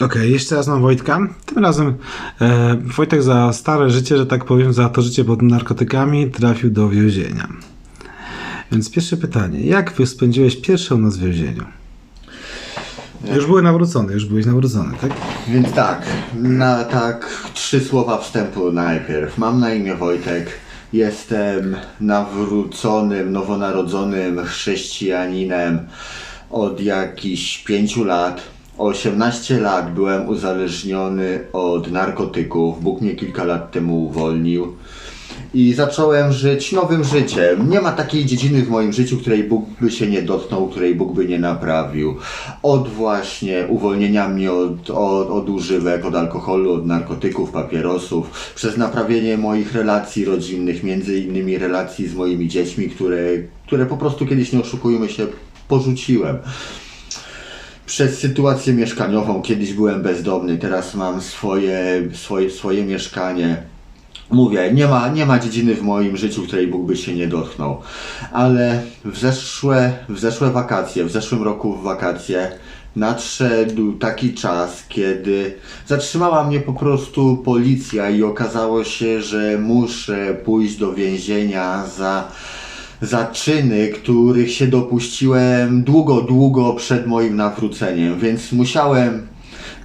Okej, jeszcze raz mam Wojtka. Tym razem e, Wojtek za stare życie, że tak powiem, za to życie pod narkotykami trafił do więzienia. Więc pierwsze pytanie. Jak spędziłeś pierwszą noc w więzieniu? Już były nawrócony, już byłeś nawrócony, tak? Więc tak, na tak trzy słowa wstępu najpierw. Mam na imię Wojtek. Jestem nawróconym, nowonarodzonym chrześcijaninem od jakichś pięciu lat. 18 lat byłem uzależniony od narkotyków. Bóg mnie kilka lat temu uwolnił. I zacząłem żyć nowym życiem. Nie ma takiej dziedziny w moim życiu, której Bóg by się nie dotknął, której Bóg by nie naprawił. Od właśnie uwolnienia mnie od, od, od używek, od alkoholu, od narkotyków, papierosów, przez naprawienie moich relacji rodzinnych, między innymi relacji z moimi dziećmi, które, które po prostu kiedyś, nie oszukujmy się, porzuciłem przez sytuację mieszkaniową. Kiedyś byłem bezdomny, teraz mam swoje, swoje, swoje mieszkanie. Mówię, nie ma, nie ma dziedziny w moim życiu, której Bóg by się nie dotknął. Ale w zeszłe, w zeszłe wakacje, w zeszłym roku w wakacje nadszedł taki czas, kiedy zatrzymała mnie po prostu policja i okazało się, że muszę pójść do więzienia za za czyny, których się dopuściłem długo, długo przed moim nawróceniem, więc musiałem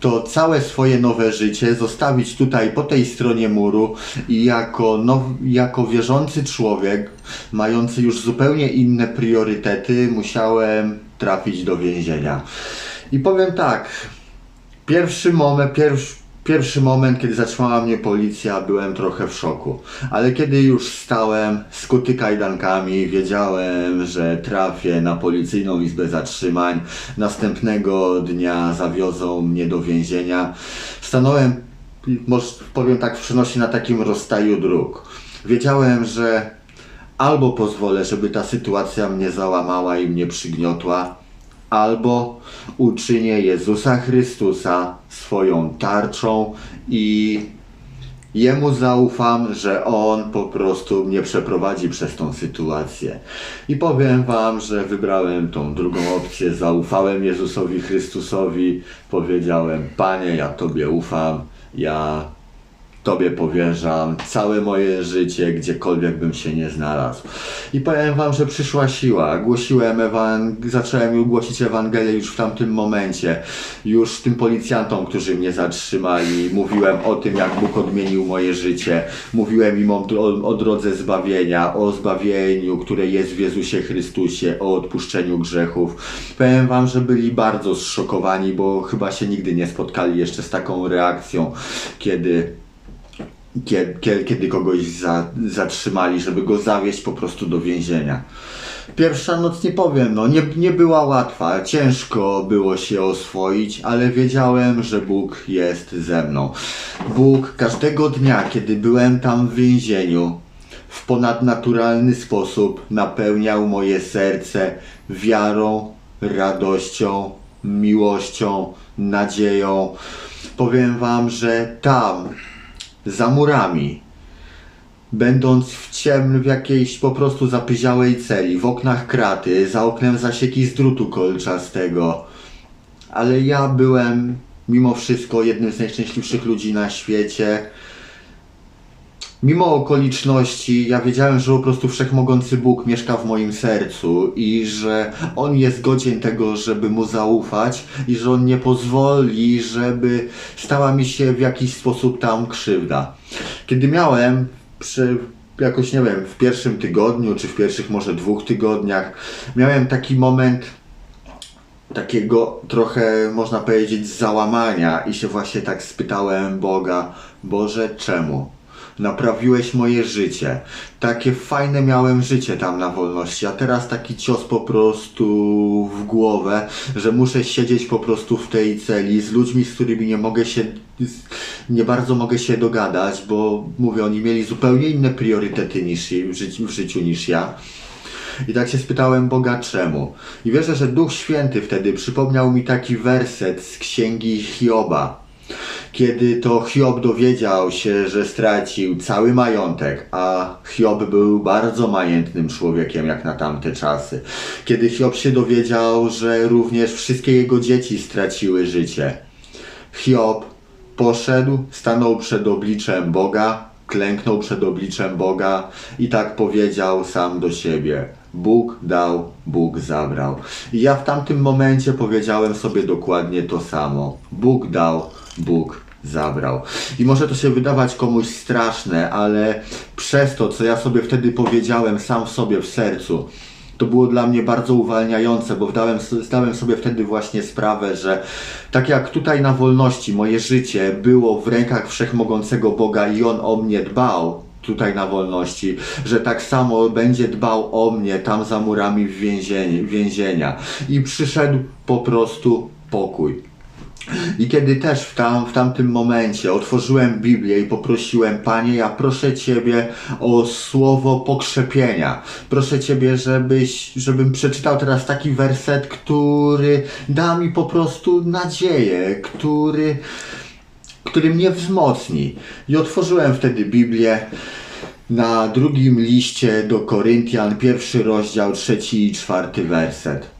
to całe swoje nowe życie zostawić tutaj po tej stronie muru i jako, now, jako wierzący człowiek, mający już zupełnie inne priorytety, musiałem trafić do więzienia. I powiem tak, pierwszy moment, pierwszy, pierwszy moment, kiedy zatrzymała mnie policja, byłem trochę w szoku. Ale kiedy już stałem skuty kajdankami, wiedziałem, że trafię na policyjną izbę zatrzymań. Następnego dnia zawiozą mnie do więzienia. Stanąłem, może powiem tak, w przenosi na takim rozstaju dróg. Wiedziałem, że albo pozwolę, żeby ta sytuacja mnie załamała i mnie przygniotła, albo uczynię Jezusa Chrystusa swoją tarczą i Jemu zaufam, że On po prostu mnie przeprowadzi przez tą sytuację. I powiem Wam, że wybrałem tą drugą opcję, zaufałem Jezusowi Chrystusowi, powiedziałem, Panie, ja Tobie ufam, ja Tobie powierzam całe moje życie, gdziekolwiek bym się nie znalazł. I powiem Wam, że przyszła siła. Głosiłem ewang- zacząłem głosić Ewangelię już w tamtym momencie. Już tym policjantom, którzy mnie zatrzymali, mówiłem o tym, jak Bóg odmienił moje życie. Mówiłem im o, o drodze zbawienia, o zbawieniu, które jest w Jezusie Chrystusie, o odpuszczeniu grzechów. Powiem Wam, że byli bardzo zszokowani, bo chyba się nigdy nie spotkali jeszcze z taką reakcją, kiedy kiedy, kogoś za, zatrzymali, żeby go zawieźć po prostu do więzienia. Pierwsza noc nie powiem, no nie, nie była łatwa, ciężko było się oswoić, ale wiedziałem, że Bóg jest ze mną. Bóg każdego dnia, kiedy byłem tam w więzieniu, w ponadnaturalny sposób napełniał moje serce wiarą, radością, miłością, nadzieją. Powiem Wam, że tam za murami, będąc w ciemnym, w jakiejś po prostu zapyziałej celi, w oknach kraty, za oknem zasieki z drutu kolczastego. Ale ja byłem mimo wszystko jednym z najszczęśliwszych ludzi na świecie. Mimo okoliczności, ja wiedziałem, że po prostu wszechmogący Bóg mieszka w moim sercu i że On jest godzien tego, żeby Mu zaufać i że On nie pozwoli, żeby stała mi się w jakiś sposób tam krzywda. Kiedy miałem przy, jakoś nie wiem, w pierwszym tygodniu, czy w pierwszych może dwóch tygodniach, miałem taki moment takiego trochę, można powiedzieć, załamania i się właśnie tak spytałem Boga, Boże, czemu? Naprawiłeś moje życie. Takie fajne miałem życie tam na wolności, a teraz taki cios po prostu w głowę, że muszę siedzieć po prostu w tej celi z ludźmi, z którymi nie mogę się, nie bardzo mogę się dogadać, bo mówię, oni mieli zupełnie inne priorytety niż w życiu, w życiu niż ja. I tak się spytałem Boga czemu. I wierzę, że Duch Święty wtedy przypomniał mi taki werset z księgi Hioba. Kiedy to Hiob dowiedział się, że stracił cały majątek, a Hiob był bardzo majętnym człowiekiem jak na tamte czasy. Kiedy Hiob się dowiedział, że również wszystkie jego dzieci straciły życie. Hiob poszedł, stanął przed obliczem Boga, klęknął przed obliczem Boga i tak powiedział sam do siebie: Bóg dał, Bóg zabrał. I ja w tamtym momencie powiedziałem sobie dokładnie to samo: Bóg dał, Bóg zabrał. I może to się wydawać komuś straszne, ale przez to, co ja sobie wtedy powiedziałem sam w sobie w sercu, to było dla mnie bardzo uwalniające, bo zdałem, zdałem sobie wtedy właśnie sprawę, że tak jak tutaj na wolności moje życie było w rękach wszechmogącego Boga i On o mnie dbał, tutaj na wolności, że tak samo będzie dbał o mnie tam za murami w więzieniu, więzienia. I przyszedł po prostu pokój. I kiedy też w, tam, w tamtym momencie otworzyłem Biblię i poprosiłem, Panie, ja proszę Ciebie o słowo pokrzepienia. Proszę Ciebie, żebyś, żebym przeczytał teraz taki werset, który da mi po prostu nadzieję, który, który mnie wzmocni. I otworzyłem wtedy Biblię na drugim liście do Koryntian, pierwszy rozdział, trzeci i czwarty werset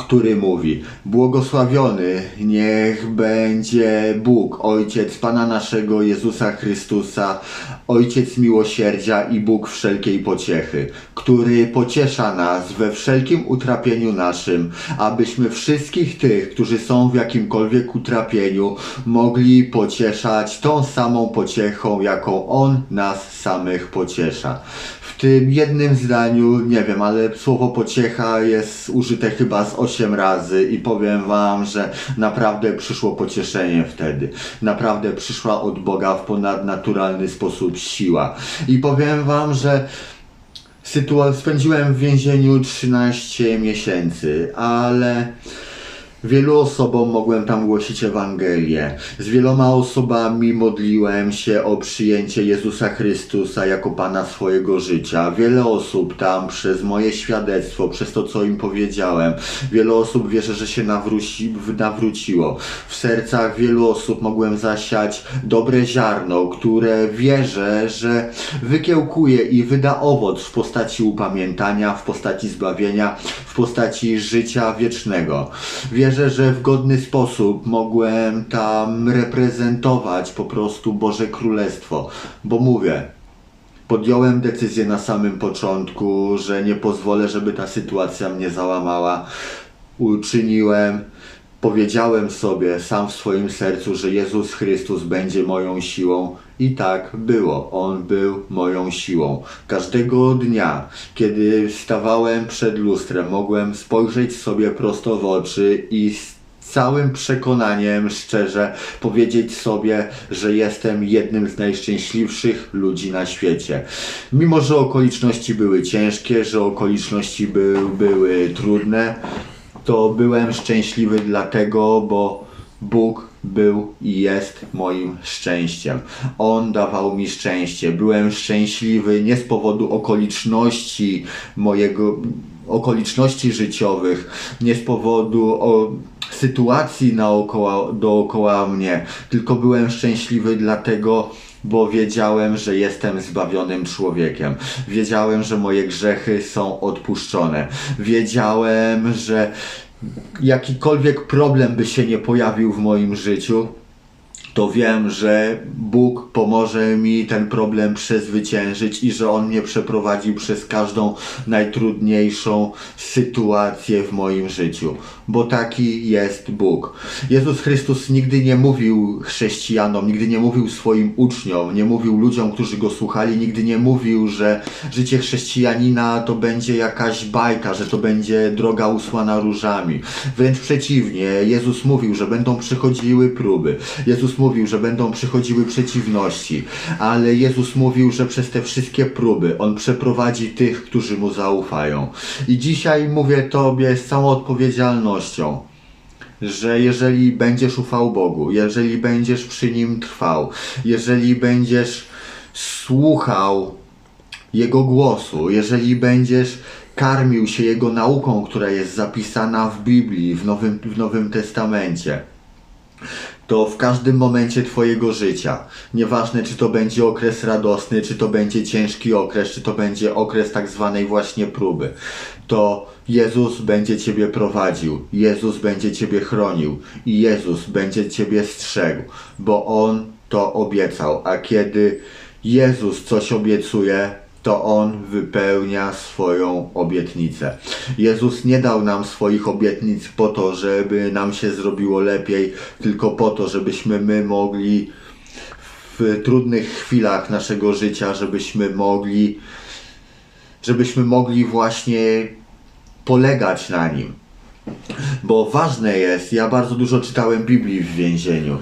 który mówi: Błogosławiony niech będzie Bóg, Ojciec Pana naszego Jezusa Chrystusa, Ojciec miłosierdzia i Bóg wszelkiej pociechy, który pociesza nas we wszelkim utrapieniu naszym, abyśmy wszystkich tych, którzy są w jakimkolwiek utrapieniu, mogli pocieszać tą samą pociechą, jaką On nas samych pociesza. W tym jednym zdaniu, nie wiem, ale słowo pociecha jest użyte chyba z 8 razy i powiem Wam, że naprawdę przyszło pocieszenie wtedy. Naprawdę przyszła od Boga w ponadnaturalny sposób siła. I powiem Wam, że sytua- spędziłem w więzieniu 13 miesięcy, ale Wielu osobom mogłem tam głosić Ewangelię. Z wieloma osobami modliłem się o przyjęcie Jezusa Chrystusa jako Pana swojego życia. Wiele osób tam przez moje świadectwo, przez to co im powiedziałem, wiele osób wierzę, że się nawróci, nawróciło. W sercach wielu osób mogłem zasiać dobre ziarno, które wierzę, że wykiełkuje i wyda owoc w postaci upamiętania, w postaci zbawienia, w postaci życia wiecznego. Wierzę, że w godny sposób mogłem tam reprezentować po prostu Boże Królestwo, bo mówię, podjąłem decyzję na samym początku, że nie pozwolę, żeby ta sytuacja mnie załamała. Uczyniłem, powiedziałem sobie sam w swoim sercu, że Jezus Chrystus będzie moją siłą. I tak było. On był moją siłą. Każdego dnia, kiedy stawałem przed lustrem, mogłem spojrzeć sobie prosto w oczy i z całym przekonaniem, szczerze powiedzieć sobie, że jestem jednym z najszczęśliwszych ludzi na świecie. Mimo, że okoliczności były ciężkie, że okoliczności by, były trudne, to byłem szczęśliwy dlatego, bo Bóg był i jest moim szczęściem. On dawał mi szczęście. Byłem szczęśliwy nie z powodu okoliczności mojego okoliczności życiowych, nie z powodu o, sytuacji naokoło, dookoła mnie, tylko byłem szczęśliwy dlatego, bo wiedziałem, że jestem zbawionym człowiekiem. Wiedziałem, że moje grzechy są odpuszczone. Wiedziałem, że jakikolwiek problem by się nie pojawił w moim życiu, to wiem, że Bóg pomoże mi ten problem przezwyciężyć i że On mnie przeprowadzi przez każdą najtrudniejszą sytuację w moim życiu, bo taki jest Bóg. Jezus Chrystus nigdy nie mówił chrześcijanom, nigdy nie mówił swoim uczniom, nie mówił ludziom, którzy go słuchali, nigdy nie mówił, że życie chrześcijanina to będzie jakaś bajka, że to będzie droga usłana różami. Wręcz przeciwnie, Jezus mówił, że będą przychodziły próby. Jezus mówił, że będą przychodziły przeciwności, ale Jezus mówił, że przez te wszystkie próby On przeprowadzi tych, którzy Mu zaufają. I dzisiaj mówię Tobie z całą odpowiedzialnością, że jeżeli będziesz ufał Bogu, jeżeli będziesz przy Nim trwał, jeżeli będziesz słuchał Jego głosu, jeżeli będziesz karmił się Jego nauką, która jest zapisana w Biblii, w Nowym, w Nowym Testamencie, to w każdym momencie Twojego życia, nieważne czy to będzie okres radosny, czy to będzie ciężki okres, czy to będzie okres tak zwanej właśnie próby, to Jezus będzie Ciebie prowadził, Jezus będzie Ciebie chronił i Jezus będzie Ciebie strzegł, bo On to obiecał, a kiedy Jezus coś obiecuje, to On wypełnia swoją obietnicę. Jezus nie dał nam swoich obietnic po to, żeby nam się zrobiło lepiej, tylko po to, żebyśmy my mogli w trudnych chwilach naszego życia, żebyśmy mogli, żebyśmy mogli właśnie polegać na Nim. Bo ważne jest, ja bardzo dużo czytałem Biblii w więzieniu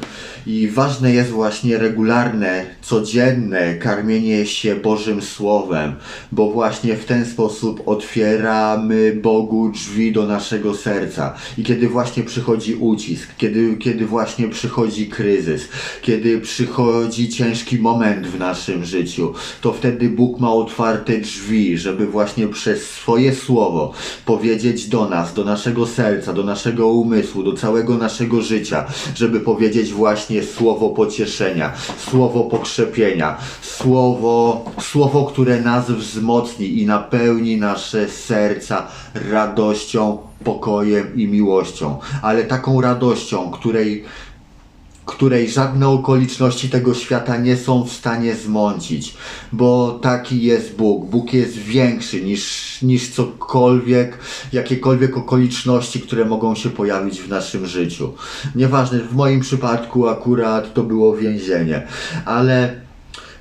i ważne jest właśnie regularne, codzienne karmienie się Bożym Słowem, bo właśnie w ten sposób otwieramy Bogu drzwi do naszego serca. I kiedy właśnie przychodzi ucisk, kiedy, kiedy właśnie przychodzi kryzys, kiedy przychodzi ciężki moment w naszym życiu, to wtedy Bóg ma otwarte drzwi, żeby właśnie przez swoje słowo powiedzieć do nas, do naszego serca, do naszego umysłu, do całego naszego życia, żeby powiedzieć właśnie słowo pocieszenia, słowo pokrzepienia, słowo, słowo, które nas wzmocni i napełni nasze serca radością, pokojem i miłością, ale taką radością, której której żadne okoliczności tego świata nie są w stanie zmącić, bo taki jest Bóg. Bóg jest większy niż, niż cokolwiek, jakiekolwiek okoliczności, które mogą się pojawić w naszym życiu. Nieważne, w moim przypadku akurat to było więzienie, ale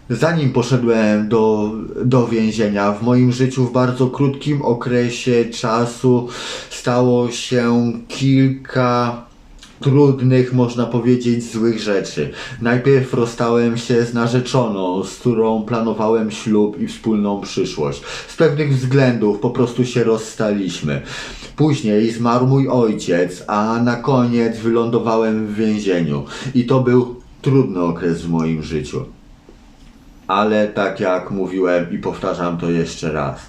Zanim poszedłem do, do więzienia, w moim życiu w bardzo krótkim okresie czasu stało się kilka trudnych, można powiedzieć, złych rzeczy. Najpierw rozstałem się z narzeczoną, z którą planowałem ślub i wspólną przyszłość. Z pewnych względów po prostu się rozstaliśmy. Później zmarł mój ojciec, a na koniec wylądowałem w więzieniu. I to był trudny okres w moim życiu. Ale tak jak mówiłem i powtarzam to jeszcze raz.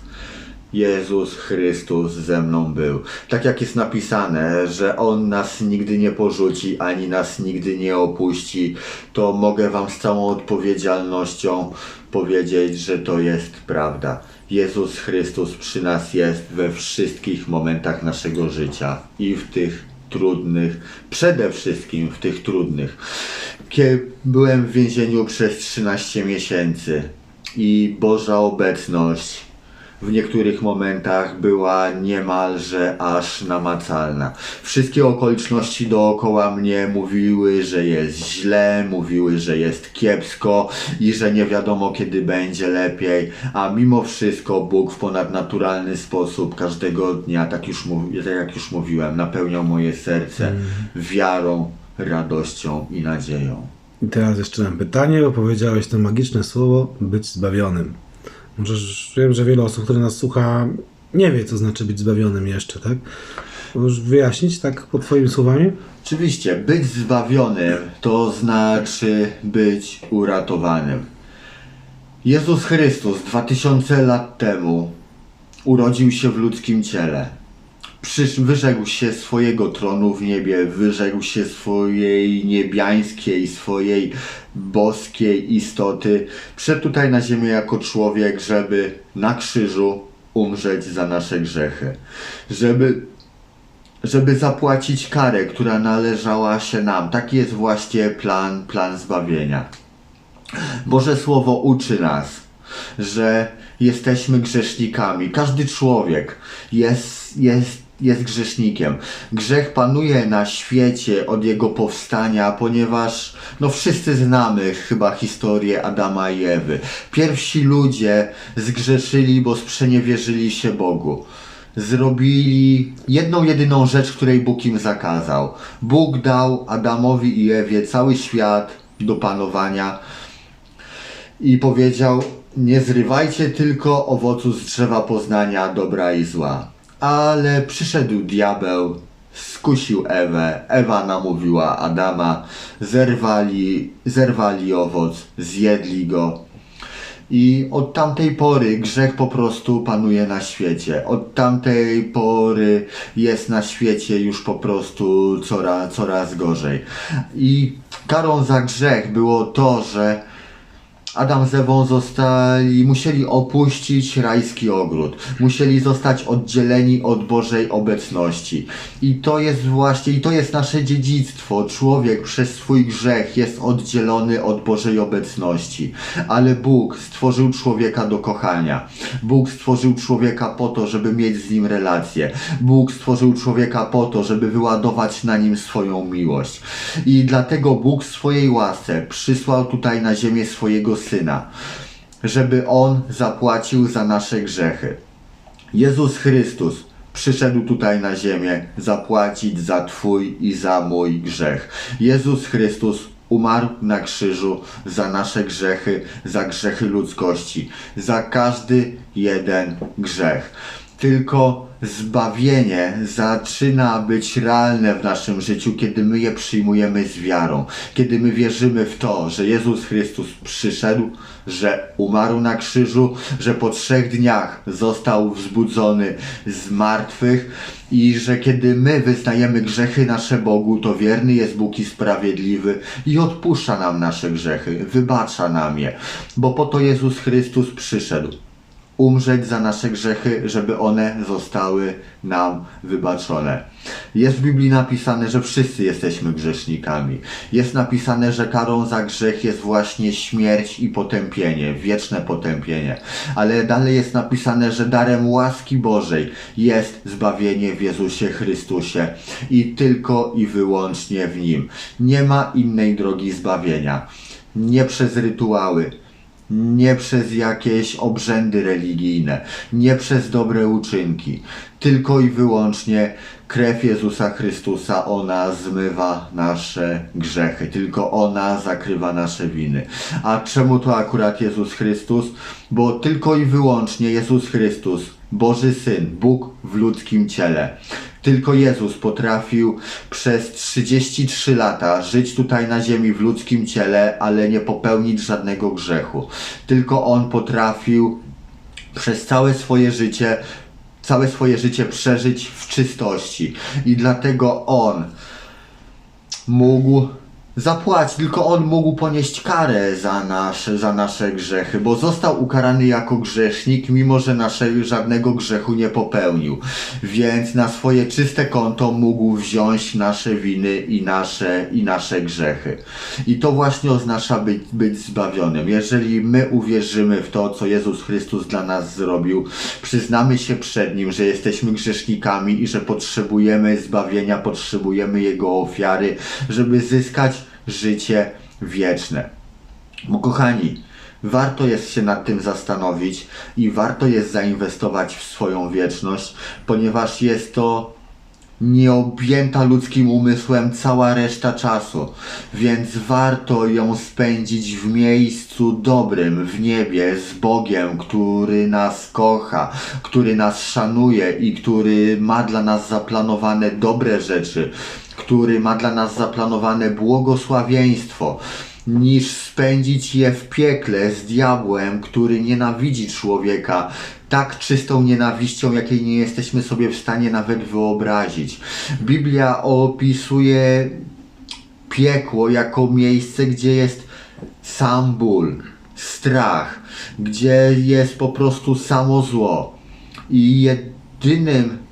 Jezus Chrystus ze mną był. Tak jak jest napisane, że On nas nigdy nie porzuci, ani nas nigdy nie opuści, to mogę Wam z całą odpowiedzialnością powiedzieć, że to jest prawda. Jezus Chrystus przy nas jest we wszystkich momentach naszego życia i w tych trudnych, przede wszystkim w tych trudnych. Kiedy byłem w więzieniu przez 13 miesięcy i Boża obecność w niektórych momentach była niemalże aż namacalna. Wszystkie okoliczności dookoła mnie mówiły, że jest źle, mówiły, że jest kiepsko i że nie wiadomo kiedy będzie lepiej, a mimo wszystko Bóg w ponadnaturalny sposób każdego dnia, tak, już tak jak już mówiłem, napełniał moje serce wiarą, radością i nadzieją. I teraz jeszcze mam pytanie, bo powiedziałeś to magiczne słowo być zbawionym. Możesz, wiem, że wiele osób, które nas słucha, nie wie, co znaczy być zbawionym jeszcze, tak? Możesz wyjaśnić tak pod twoimi słowami? Oczywiście, być zbawionym to znaczy być uratowanym. Jezus Chrystus 2000 lat temu urodził się w ludzkim ciele. Wyrzekł się swojego tronu w niebie, wyrzekł się swojej niebiańskiej, swojej boskiej istoty. Przyszedł tutaj na ziemię jako człowiek, żeby na krzyżu umrzeć za nasze grzechy. Żeby żeby zapłacić karę, która należała się nam. Taki jest właśnie plan, plan zbawienia. Boże Słowo uczy nas, że jesteśmy grzesznikami. Każdy człowiek jest, jest, jest grzesznikiem. Grzech panuje na świecie od jego powstania, ponieważ no wszyscy znamy chyba historię Adama i Ewy. Pierwsi ludzie zgrzeszyli, bo sprzeniewierzyli się Bogu zrobili jedną jedyną rzecz, której Bóg im zakazał. Bóg dał Adamowi i Ewie cały świat do panowania i powiedział: Nie zrywajcie tylko owocu z drzewa poznania dobra i zła. Ale przyszedł diabeł, skusił Ewę, Ewa namówiła Adama, zerwali, zerwali owoc, zjedli go. I od tamtej pory grzech po prostu panuje na świecie. Od tamtej pory jest na świecie już po prostu coraz, coraz gorzej. I karą za grzech było to, że Adam z Ewą zostali, musieli opuścić rajski ogród. Musieli zostać oddzieleni od Bożej obecności. I to jest właśnie, i to jest nasze dziedzictwo. Człowiek przez swój grzech jest oddzielony od Bożej obecności. Ale Bóg stworzył człowieka do kochania. Bóg stworzył człowieka po to, żeby mieć z nim relację. Bóg stworzył człowieka po to, żeby wyładować na nim swoją miłość. I dlatego Bóg swojej łasce przysłał tutaj na ziemię swojego Syna, żeby On zapłacił za nasze grzechy. Jezus Chrystus przyszedł tutaj na ziemię zapłacić za Twój i za mój grzech. Jezus Chrystus umarł na krzyżu za nasze grzechy, za grzechy ludzkości, za każdy jeden grzech. Tylko zbawienie zaczyna być realne w naszym życiu, kiedy my je przyjmujemy z wiarą, kiedy my wierzymy w to, że Jezus Chrystus przyszedł, że umarł na krzyżu, że po trzech dniach został wzbudzony z martwych i że kiedy my wyznajemy grzechy nasze Bogu, to wierny jest Bóg i sprawiedliwy i odpuszcza nam nasze grzechy, wybacza nam je, bo po to Jezus Chrystus przyszedł umrzeć za nasze grzechy, żeby one zostały nam wybaczone. Jest w Biblii napisane, że wszyscy jesteśmy grzesznikami. Jest napisane, że karą za grzech jest właśnie śmierć i potępienie, wieczne potępienie. Ale dalej jest napisane, że darem łaski Bożej jest zbawienie w Jezusie Chrystusie i tylko i wyłącznie w Nim. Nie ma innej drogi zbawienia. Nie przez rytuały, nie przez jakieś obrzędy religijne, nie przez dobre uczynki, tylko i wyłącznie krew Jezusa Chrystusa, ona zmywa nasze grzechy, tylko ona zakrywa nasze winy. A czemu to akurat Jezus Chrystus? Bo tylko i wyłącznie Jezus Chrystus, Boży Syn, Bóg w ludzkim ciele, tylko Jezus potrafił przez 33 lata żyć tutaj na ziemi w ludzkim ciele, ale nie popełnić żadnego grzechu. Tylko On potrafił przez całe swoje życie, całe swoje życie przeżyć w czystości. I dlatego On mógł zapłacić, tylko on mógł ponieść karę za nasze, za nasze grzechy, bo został ukarany jako grzesznik, mimo że nasze, żadnego grzechu nie popełnił. Więc na swoje czyste konto mógł wziąć nasze winy i nasze, i nasze grzechy. I to właśnie oznacza być, być zbawionym. Jeżeli my uwierzymy w to, co Jezus Chrystus dla nas zrobił, przyznamy się przed Nim, że jesteśmy grzesznikami i że potrzebujemy zbawienia, potrzebujemy Jego ofiary, żeby zyskać życie wieczne. Bo kochani, warto jest się nad tym zastanowić i warto jest zainwestować w swoją wieczność, ponieważ jest to nieobjęta ludzkim umysłem cała reszta czasu, więc warto ją spędzić w miejscu dobrym, w niebie, z Bogiem, który nas kocha, który nas szanuje i który ma dla nas zaplanowane dobre rzeczy, który ma dla nas zaplanowane błogosławieństwo niż spędzić je w piekle z diabłem, który nienawidzi człowieka tak czystą nienawiścią, jakiej nie jesteśmy sobie w stanie nawet wyobrazić. Biblia opisuje piekło jako miejsce, gdzie jest sam ból, strach, gdzie jest po prostu samo zło. I jedynym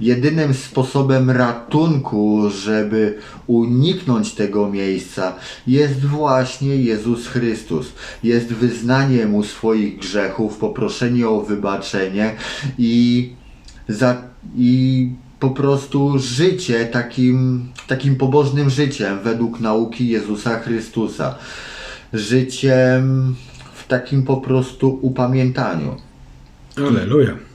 Jedynym sposobem ratunku, żeby uniknąć tego miejsca, jest właśnie Jezus Chrystus. Jest wyznanie Mu swoich grzechów, poproszenie o wybaczenie i, za, i po prostu życie takim, takim pobożnym życiem według nauki Jezusa Chrystusa. Życiem w takim po prostu upamiętaniu. Aleluja.